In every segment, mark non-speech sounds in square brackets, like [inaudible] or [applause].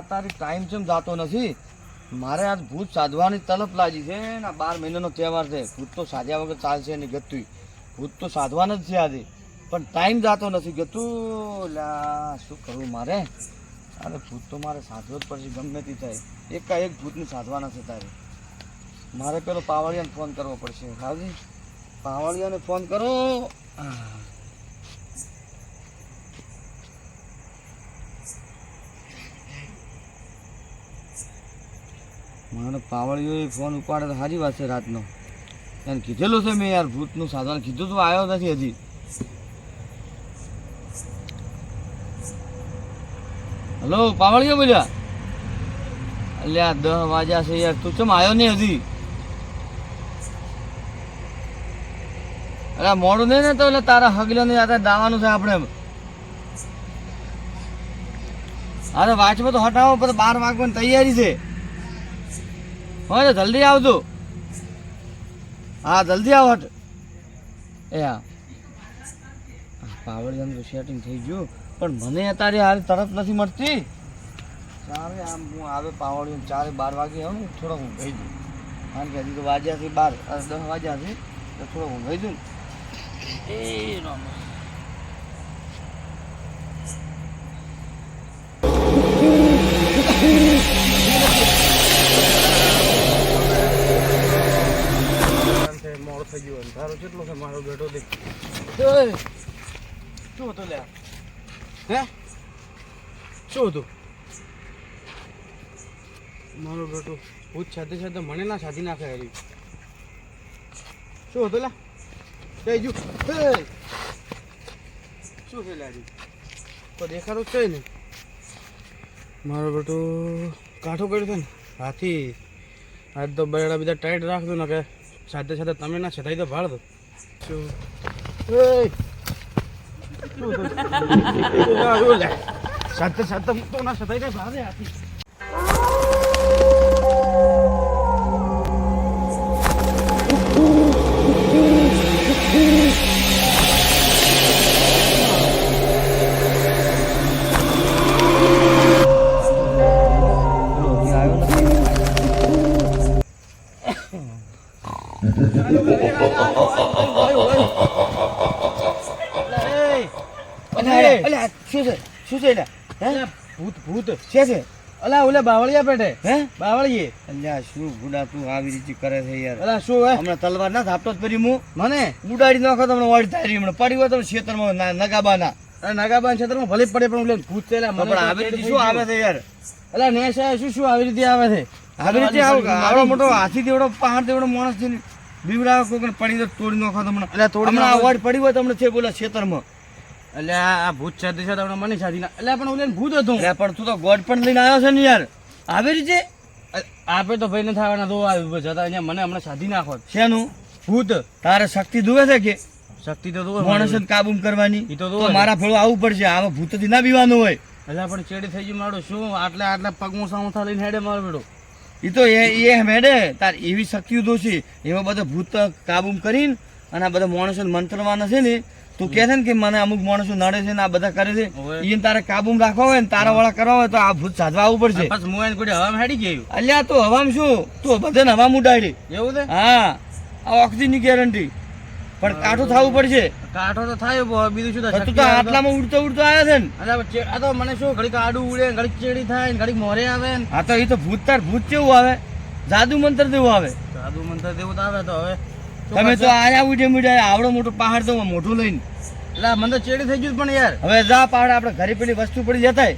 તારી ટાઈમ છે જાતો નથી, મારે આજ ભૂત સાધવાની તલપ લાગી છે ને બાર મહિનાનો તહેવાર છે. ભૂત તો સાધ્યા વગર ચાલશે નહીં ગતું. ભૂત તો સાધવાના જ છે આજે. પણ ટાઈમ જાતો નથી ગતું. લા, શું કરવું મારે? અરે ભૂત તો મારે સાધવો જ પડશે, ગમે તે થાય. એકાએક ભૂતને સાધવાના છે તારે. મારે પેલો પાવાળિયાને ફોન કરવો પડશે. હાજી? પાવાળિયાને ફોન કરો. આહ. મારો એ ફોન ઉપાડે તો સારી વાત છે રાતનો. એને કીધેલું છે મેં યાર, ભૂતનું સાધન. કીધું તો આવ્યો નથી હજી. હલો, પાવળીઓ બોલ્યા? અલ્યા દસ વાગ્યા છે યાર. તું ચમ આવ્યો નહીં હજી? અરે મોડું નહીં ને તો એટલે તારા હગલો નહીં આ દાવાનું છે આપણે અરે વાંચમાં તો હટાવો પછી બાર વાગવાની તૈયારી છે. હોય તો જલ્દી આવજો. હા જલ્દી આવો હટ. એ હા. પાવડિયાનું સેટિંગ થઈ ગયું પણ મને અત્યારે હાલ તરત નથી મળતી. ચારે આમ હું આવે પાવડિયું ચારે બાર વાગે આવું થોડોક હું ગઈ દઉં કારણ કે હજી તો વાગ્યા બાર દસ વાગ્યાથી તો થોડોક હું ગઈ દઉં ને એ હે? શું હતું? મારો બેટો ભૂત સાથે સાથે મને ના સાધી નાખે હરી. શું હતું લા? કઈ જુ શું છે લાજી તો દેખાડો જ છે ને. મારો બેટો કાઠો કર્યો છે ને. હાથી. આજ તો બરાડા બધા ટાઈટ રાખજો ને કે સાથે સાથે તમે ના છતાઈ તો ભાળ દો શું સાથે હું તો ના સતાઈ તો ભાળે હાથી ભૂત છે? અલા ઓલે બાવળિયા પેટે. હે? બાવળીએ અલ્યા શું ગુડા તું આવી રીતે કરે છે યાર? અલા શું હે? હમણાં તલવાર ના થાપતો જ પડી હું મને? ઉડાડી નાખો તમને વાડી તારી હમણાં. પડી હોય તમે ખેતરમાં નગાબાના. અરે નાગાબાન ક્ષેત્રમાં ભલે પડે પણ ઓલે ભૂત છે મને પણ આવી રીતે શું આવે છે યાર? અલા ને આયા શું શું આવી રીતે આવે છે? આવી રીતે આવો આવડો મોટો હાથી દેવડો પહાડ દેવડો માણસ છે બીવડાવે કોકને પડી તો તોડી નાખો તમને અલ્યા તોડી હમણાં. અવાજ પડી હોય તમને છે બોલા ખેતરમાં. એટલે આ ભૂત છે સાથે હમણાં મને સાધી ના એટલે પણ ઓલે ભૂત હતું. અલ્યા પણ તું તો ગોડ પણ લઈને આવ્યો છે ને યાર. આવી રીતે? આપે તો ભાઈ નથી આવવાના દો આવ્યું જતા અહીંયા મને હમણાં સાધી નાખો શેનું? ભૂત. તારે શક્તિ દુવે છે કે? શક્તિ તો દો માણસને કાબુ કરવાની. એ તો તો દુવે. મારા ફળો આવવું પડશે. આમાં ભૂતથી ના બીવાનું હોય. એટલે પણ ચેડી થઈ ગયું મારું. શું? આટલે આટલા પગમો સામુથા લઈને હેડે મારો બેડો. એ તો એ એ મેડે તાર એવી શક્તિઓ દોષી. એમાં એવા બધા ભૂત કાબુ કરીને અને આ બધા માણસો મંત્રવાના છે ને તું કે છે ને કે મને અમુક માણસો નડે છે ને આ બધા કરે છે. એને તારે કાબુ રાખવા હોય ને તારા વાળા કરવા હોય તો આ ભૂત સાધવા આવવું પડશે. બસ હું એને કોઈ હવામાં હેડી ગયું. અલ્યા તો હવામાં શું? તું બધાને હવામાં ઉડાડી. એવું છે? હા. આ ઓક્સિજનની ગેરંટી પણ કાઠો થવું પડશે. કાઠો તો થાય બીજું શું થાય? તું તો આટલામાં ઉડતો ઉડતો આવ્યા છે ને. આ તો મને શું ઘડીક આડું ઉડે ઘડીક ચેડી થાય ઘડીક મોરે આવે ને. હા તો એ તો ભૂત તાર ભૂત કેવું આવે. જાદુ મંત્ર જેવું આવે. જાદુ મંત્ર દેવું તો આવે તો હવે તમે તો આયા ઉડે મુડે આવડો મોટો પહાડ તો મોટું લઈને. એટલે મને તો ચેડી થઈ ગયું પણ યાર. હવે જા પહાડ આપણે ઘરે પેલી વસ્તુ પડી જતાય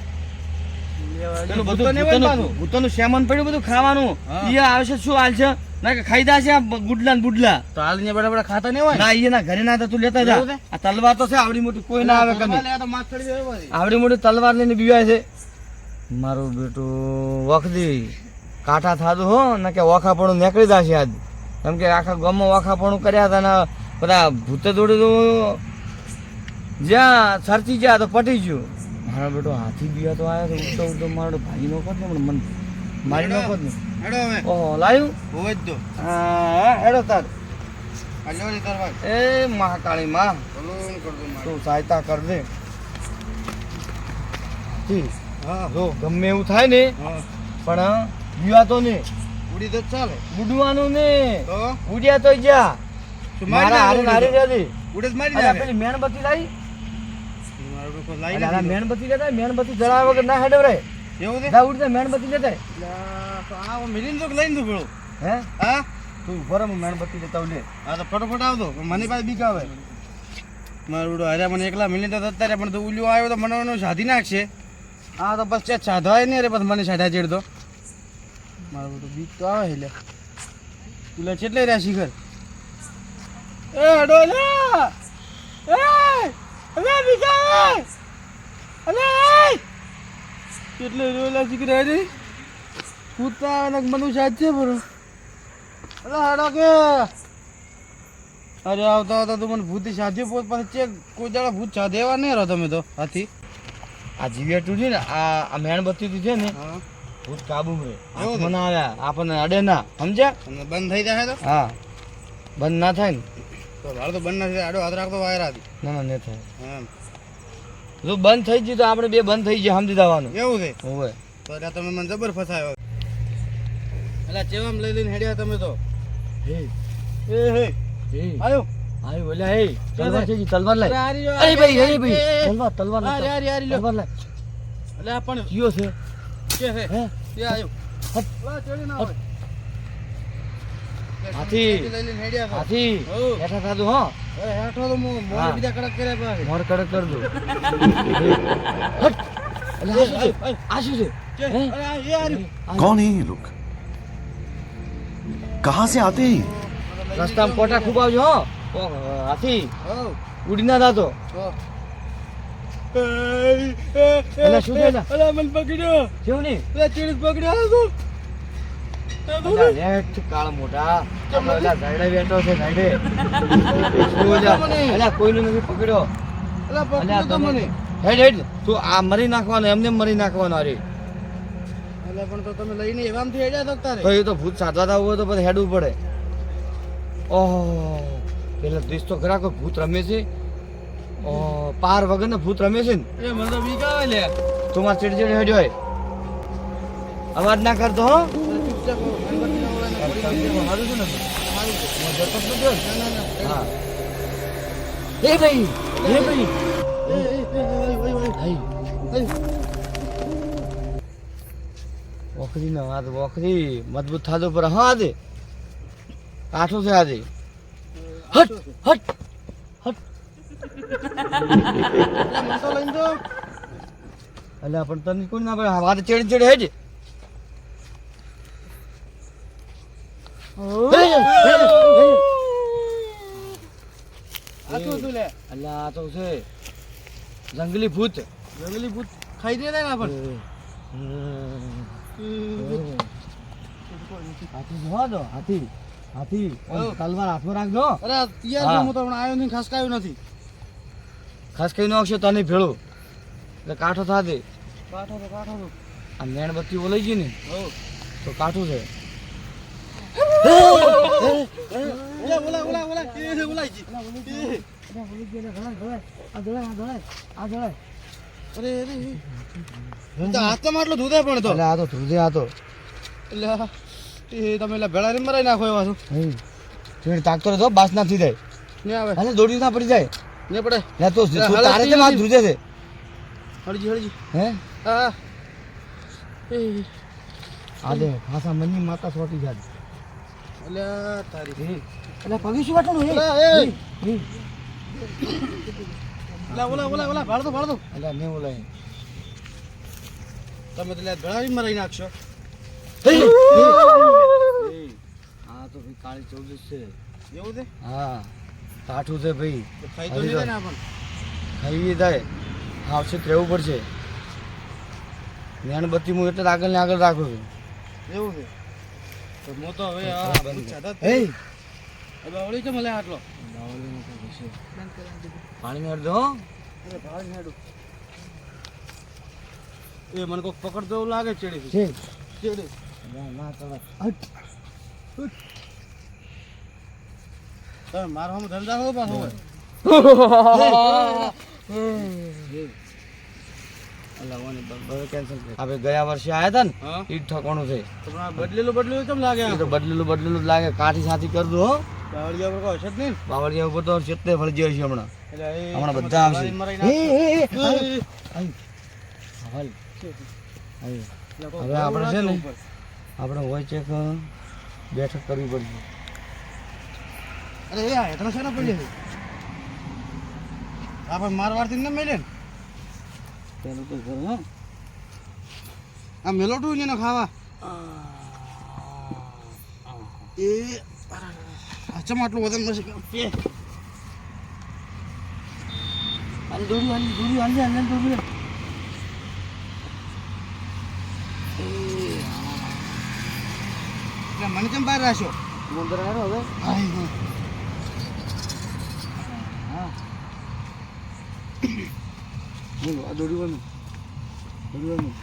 પેલું ભૂત તો બધું નહીં હોય ને ભૂતોનું સેમન પડ્યું બધું ખાવાનું. હા. આવશે શું હાલશે? ના કે ખાઈ દાશે ગુડલા ને બુડલા. તો હાલ અહીંયા બેઠા બેઠા ખાતા નહીં હોય ને? ના ઘરે ના તું લેતા જા. આ તલવાર તો છે આવડી મોટી કોઈ ના આવે. આવડી મોટી તલવાર લઈને બીવાય છે. મારું બેટું વખદી કાંઠા થાતું હો ને કે ઓખાપણું નીકળી જશે આજ. કેમ કે આખા ગામમાં વાખાપણું કર્યા હતા ને બધા ભૂતે દોડે તો જ્યાં સરચી ગયા તો પટી ગયું. મારો બેટો હાથી બીયા તો આવ્યો ઉડતો ઉડતો મારો ભાઈ નો કોત પણ મન મારી નો હવે. ઓહો લાયું? હોય જ તો. હા હેડો તાર. એ મહાકાળી માં. તું સહાયતા કર દે. હા. જો ગમે એવું થાય ને પણ બીવા તો ને. ઉડી તો ચાલે. ઉડવાનું ને. ઉડ્યા તો જા. મારી મારા હારે હારે તો. ઉડે મારી અલ્યા પેલી મેણબત્તી લાવી. મારો મેણબત્તી લેતા મેણબત્તી જળાવ્યા વગર ના હેડે રે એવું જા ઉડતે મેણબત્તી લેતા લા, તો આ હું તો લઈને પેલું હે? હા? તું ઊભો હું મેણબત્તી લેતા લે. હા તો ફટોફટ આવતો મને પાસે બીક આવે. મારું મને એકલા મિલીને તો અત્યારે પણ તું ઉલ્યો આવ્યો તો મને સાધી નાખશે. હા તો બસ સાધવાય નહીં રે બસ મને સાધા ચેડતો. મારું બધું બીક તો આવે એટલે તુલા કેટલે રહ્યા શિખર એ અડો એ અમે બીકા અરે કેટલે રોલા શિખર હે કૂદતા આવે ને મને છે બરો અરે હાડો કે! અરે, આવતા આવતા તું મને ભૂત સાધ્યો પોત પાસે ચેક કોઈ દાડા ભૂત સાધેવા નહીં રહો તમે તો, હાથી. આ જીવેટું છે ને, આ મેણબત્તી છે ને ભૂત કાબુ મે. મને આપણને અડે ના. સમજ્યા? તમને બંધ થઈ જાય તો? હા. બંધ ના થાય ને. તો ભાડો તો બંધ નથી આડો હાથ રાખતો વાયર ના ના નહીં થાય. જો બંધ થઈ ગયું તો આપણે બે બંધ થઈ ગયા સમજી દેવાનું એવું છે? હોવે. તો એટલે તમે મને જબર ફસાયો. એટલે ચેવામ લઈ લઈને હેડ્યા તમે તો. હે. એ હે. હે. આયો. આય બોલ્યા હે. તલવાર છે? તલવાર અરે લાય હારી લે અરે ભાઈ અરે ભાઈ. તલવાર તલવાર હારી, હારી લ્યો. તલવાર લાય એટલે પણ કયો છે. કે હે હે એ આયો હટ. વા, ચડી ના આવે. હાથી. લઈ લઈને હેડ્યા છો. હાથી હોવ. બેઠા થાતું હા હવે હેઠો તો મો- મોઢે હા. બીજા કડક કર્યા પાછે. મોર કડક કર દો હટ અલે આ શું છે આય, આ શું છે કે, હે? અરે આ એ હાર્યું. कौन है ये लोग कहां से आते हैं ये? રસ્તામાં કોટા ખૂબ આવજો હો ઓ, હાથી હોવ. ઉડી ના થાતો તો. એ, એ, એ, અલા, શું થયું? મને પકડ્યો. પકડ્યો. છે કાળા મોટા. ઝાડે બેઠો છે ઝાડે કોઈને નથી પકડ્યો. અલા, પકડ્યો તો તમે મને. હેડ હેડ તું આ મરી નાખવાનો એમને એમ મરી નાખવાનો અરે એટલે પણ તો તમે લઈને એવામથી હેડ્યા તો તારે. તો એ તો ભૂત સાધવા હોય તો પછી હેડવું પડે. ઓહો. પેલા દેશ તો ખરા કોઈ ભૂત રમે છે? ઓ પાર વગર ભૂત રમે છે ને એ મને તો બીક આવે લે. તું માર ચીડચીડ હેડ્યો હોય અવાજ ના કરતો હો ને. ના, ના, ના. એ ભાઈ એ ભાઈ વખરી ના વાત ઓખરી મજબૂત થાતો પર હા આજે કાઠો છે આજે હટ હટ હટ અલા, લઈને જો. અલ્યા પણ તને કોઈ ના પડે વાત ચેડ ચેડ હેજ? અલ્યા આ તો છે? જંગલી ભૂત. જંગલી ભૂત ખાઈ દે ને આપણને. હાથી જોવા દો હાથી. હાથી. તલવાર હાથમાં રાખજો. અરે તૈયાર હું. તો આવ્યો નહીં ખસકાયો નથી. ખાસ કઈ નાખશો તને ભેળો. એટલે કાઠો થાતે કાઠો તો કાઠો તો આ મેણબત્તી ઓલાઈ ગઈ ને. તો કાઠું છે. તમે એટલે ભેળા ને મરાઈ નાખો એવા તાકતો બાસ ના થઈ જાય દોડી ના પડી જાય. ને પડે. લે તો તારે તે માં ધ્રુજે છે? હળજી હળજી. હે? આ દે ખાસા મની માતા સોટી જાજ આ તારી. એટલે પગી શું વાટણું અલા, એ. હે. ઓલા ઓલા ઓલા ઓલા ભાડતો ભાડતો એટલે ને ઓલા તમે તો લે ગળાવી મરાઈ નાખશો. હે. તો કાળી ચૌદશ છે. એવું છે? હા. કાઠું છે ભાઈ. તો ખાઈ જાય આવશે રહેવું પડશે. મેણબત્તી હું એટલે આગળ ને આગળ રાખું છું. એવું છે? તો હું તો હવે ઓળી છે મળે આટલો? પાણી મેળ દો અરે એ મને કોક પકડતો એવું લાગે ચેડી છે. ચેડી. ના ના. તમે મારો હમ ધંધા હો પાછો આપણે ગયા વર્ષે આવ્યા હતા ને ઈ જ છે. બદલેલું બદલેલું કેમ લાગે તો બદલેલું બદલેલું લાગે. કાઠી સાથી કરી દો હો. દાવડિયા પર કોઈ હશે નહીં? બાવળિયા ઉપર તો ચેતે ફળી જાય હમણાં. હમણાં બધા આવશે. હવે આપણે છે ને આપણે હોય ચેક બેઠક કરવી પડશે. અરે એ હેઠળ શેના પડી છે? આપણે મારવાડથી ન મેલે ને. પેલું તો ઘર હા. આ મેલોટું છે ને ખાવા. એ અચ્છા આટલું વજન કે? હાલ દોરી હાલ દોરી હાલ હાલ દોરી. એટલે મને કેમ બહાર રાખ્યો? ગુંદર આવ્યો હવે. હા આ દોરી વાનું દોરી વાનું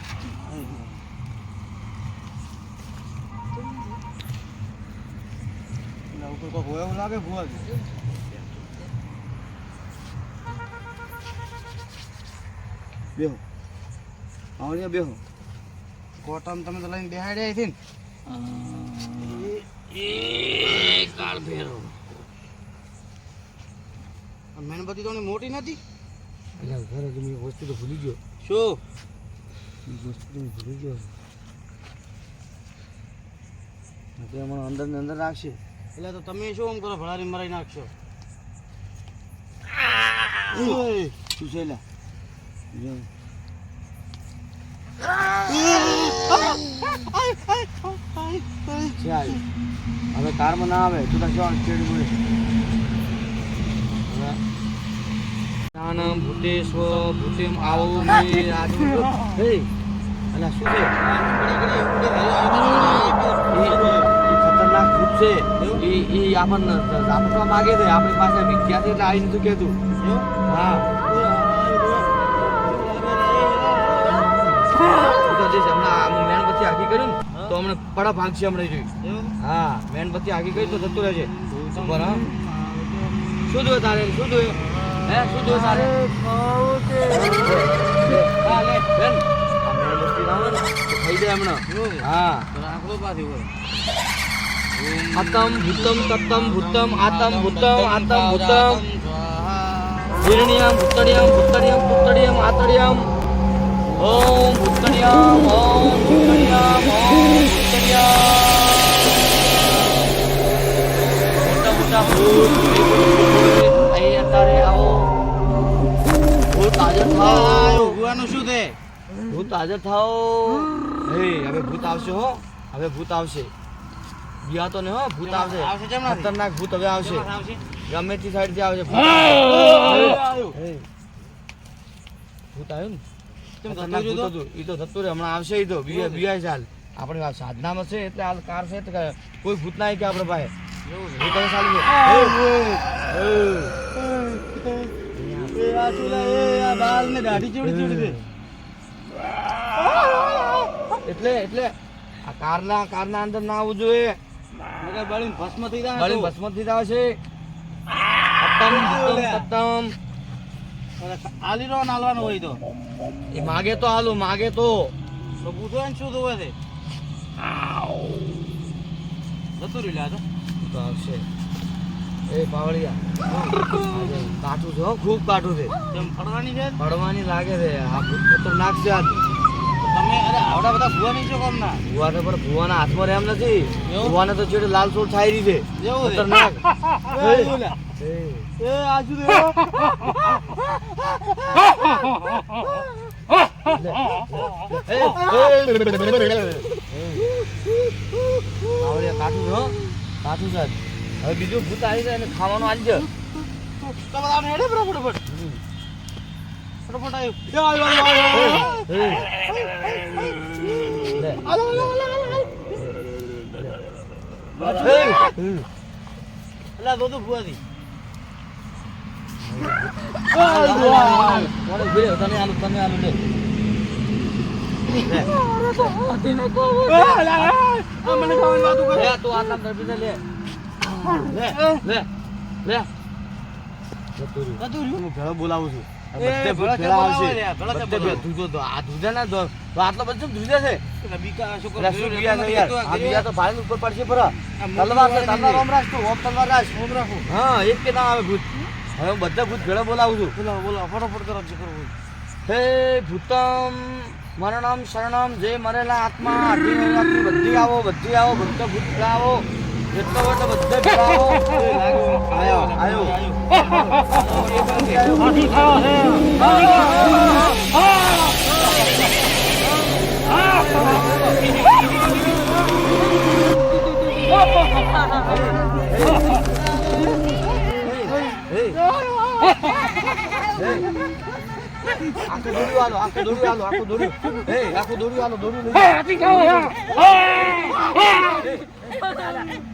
એટલે ઉપર કોક હોય એવું લાગે ભૂવા બેહો. આવડિયા બેહો. કોટમ તમે તો લઈને બેહાડ્યા હતી એ કાળ ફેરો ને મેણબત્તી તો મોટી નથી? એટલે ઘરે તમે વસ્તુ તો ભૂલી ગયો. શું? વસ્તુ તમે ભૂલી ગયો. આપણે હમણાં અંદર ને અંદર રાખશે એટલે તો તમે શું આમ કરો ભળારી મરાઈ નાખશો? શું છે આવ્યું. હવે કારમાં ના આવે તું તો જો ચેડી હવે જ્ઞાનમ ભૂતેશ્વ ભૂતેમ આવો મે આજુ હે અલા શું છે? ખતરનાક ભૂત છે. એ આપણને આપવા માંગે છે. આપણી પાસે વિદ્યા છે એટલે આવી નથી કહેતું હા. મેણબત્તી આગી કર્યું ને તો હમણાં પડા ભાગશે હમણાં જોઈ હા મેણબત્તી આખી કરી તો જતું રહેશે શું જોયું તારે? શું જોયું હે શું જોયું તારે હા લે બેન આ મેણબત્તી ના હોય ને તો થઈ જાય હમણાં હા આંકડો પાછી હોય આતમ ભૂતમ તત્તમ ભૂતમ આતમ ભૂતમ આતમ ભૂતમ હિરણ્યમ ભૂતણ્યમ ભૂતણ્યમ ભૂતણ્યમ આતણ્યમ ઓમ ભૂતણ્યમ ઓમ ભૂતણ્યમ ઓમ ભૂતણ્યમ મોટા હાજર થાય ભૂવાનું શું છે? ભૂત હાજર થાઓ હે હવે ભૂત આવશે હો. હવે ભૂત આવશે. ગયા તો ને હો ભૂત આવશે. ખતરનાક ભૂત હવે આવશે. ગમે તે સાઈડથી આવશે ભૂત. આવ્યું. ને? ખતરનાક ભૂત હતું. ઈ તો થતું રે હમણાં આવશે એ તો ચાલ આપણે સાધનામાં છે એટલે હાલ કાર છે કોઈ ભૂત ના કે આપણે ભૂત છે. એ આ ચૂલા, એ આ બાલ ને દાઢી ચેવડી ચેવડી છે. એટલે એટલે આ કારના કારના અંદર ના આવવું જોઈએ. નકર બળીને ભસ્મ થઈ જાય બળી ભસ્મ થઈ જાવ છે. ભૂતમ તત્તમ આલી રો નાલવાનો હોય તો. એ માગે તો હાલું માગે તો. તો પૂછો ને શું જોવે છે? જતું રહ્યું લે તો. તો આવશે. એ બાવળિયા. કાઠું છે હો ખૂબ કાઠું છે. તેમ ફરવાની છે? પડવાની લાગે છે. આ ખતરનાક છે આ તમે અરે આવડા બધા ભૂવાની છો કોમ ના તો પણ ભુવાના હાથમાં રેમ નથી? ભુવાને તો છેડે લાલ સોળ છાઈ રહી છે. ખતરનાક. [laughs] એ આજુ [laughs] કાઠું છે કાઠું છે હવે બીજું ભૂત આવી જાય ખાવાનું આલજો તો બધા હેડે ફટાફટ. ફટાફટ આવ્યું અલા ભૂવાથી. તને આલુ તને આલુ લે. આ મને ખાવાની વાતો કરે તું આટલા દરબીને લે લે. બોલાવું છું. બધે ભૂત ભેળા બોલાવો આટલો બધો ધૂજે છે પેલા બીકા છોકરો એટલે શું જોયો બીયા છે ને, યાર? તો આ બીયા તો ભાઈને ઉપર પડશે ભરા. તલવાર તલવાર ઓમ રાખ તું, ઓમ તલવાર રાખ. ઓમ રાખો. હા, એક કે ના આવે ભૂત. હવે બધા ભૂત ભેળા બોલાવું છું. બોલો ફટાફટ કરો જે હે ભૂતમ મરણમ શરણમ જે મરેલા આત્મા બધી આવો બધી આવો ભૂત ભૂત આવો. જેટલો હોય એટલો બધે ભેળા આવો આયો આયો આખું દોડ્યું હાલો આખું દોડ્યું હાલો આખું દોડ્યું હે આખું દોડ્યું હાલો દોડ્યું લઈ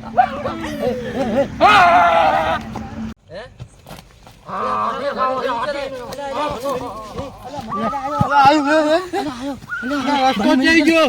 રસ્તો જઈ ગયો